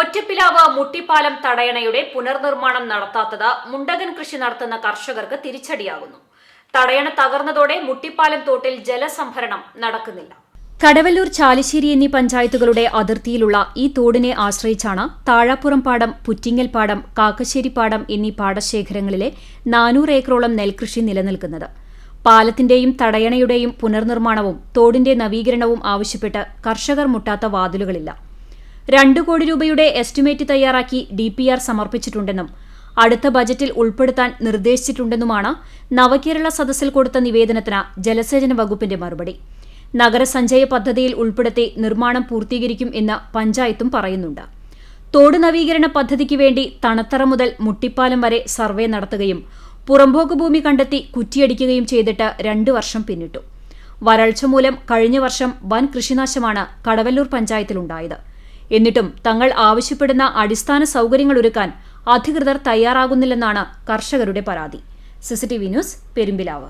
ഒറ്റപ്പിലാവ് മുട്ടിപ്പാലം തടയണയുടെ പുനർനിർമ്മാണം നടത്താത്തത് മുണ്ടകൻ കൃഷി നടത്തുന്ന കർഷകർക്ക് തിരിച്ചടിയാകുന്നു. തടയണ തകർന്നതോടെ മുട്ടിപ്പാലം തോട്ടിൽ ജലസംഭരണം നടക്കുന്നില്ല. കടവല്ലൂർ ചാലിശ്ശേരി എന്നീ പഞ്ചായത്തുകളുടെ അതിർത്തിയിലുള്ള ഈ തോടിനെ ആശ്രയിച്ചാണ് താഴാപ്പുറം പാടം പുറ്റിങ്ങൽ പാടം കാക്കശ്ശേരി പാടം എന്നീ പാടശേഖരങ്ങളിലെ നാനൂറ് ഏക്കറോളം നെൽകൃഷി നിലനിൽക്കുന്നത്. പാലത്തിന്റെയും തടയണയുടെയും പുനർനിർമ്മാണവും തോടിന്റെ നവീകരണവും ആവശ്യപ്പെട്ട് കർഷകർ മുട്ടാത്ത വാതിലുകളില്ല. രണ്ടു കോടി രൂപയുടെ എസ്റ്റിമേറ്റ് തയ്യാറാക്കി ഡി പി ആർ സമർപ്പിച്ചിട്ടുണ്ടെന്നും അടുത്ത ബജറ്റിൽ ഉൾപ്പെടുത്താൻ നിർദ്ദേശിച്ചിട്ടുണ്ടെന്നുമാണ് നവകേരള സദസ്സിൽ കൊടുത്ത നിവേദനത്തിന് ജലസേചന വകുപ്പിന്റെ മറുപടി. നഗരസഞ്ചയ പദ്ധതിയിൽ ഉൾപ്പെടുത്തി നിർമ്മാണം പൂർത്തീകരിക്കും എന്ന് പഞ്ചായത്തും പറയുന്നുണ്ട്. തോട് നവീകരണ പദ്ധതിക്ക് വേണ്ടി തണത്തറ മുതൽ മുട്ടിപ്പാലം വരെ സർവേ നടത്തുകയും പുറംപോക്ക് ഭൂമി കണ്ടെത്തി കുറ്റിയടിക്കുകയും ചെയ്തിട്ട് രണ്ടു വർഷം പിന്നിട്ടു. വരൾച്ച മൂലം കഴിഞ്ഞ വർഷം വൻ കൃഷിനാശമാണ് കടവല്ലൂർ പഞ്ചായത്തിലുണ്ടായത്. എന്നിട്ടും തങ്ങൾ ആവശ്യപ്പെടുന്ന അടിസ്ഥാന സൗകര്യങ്ങൾ ഒരുക്കാൻ അധികൃതർ തയ്യാറാകുന്നില്ലെന്നാണ് കർഷകരുടെ പരാതി. CCTV news Perumpilavu.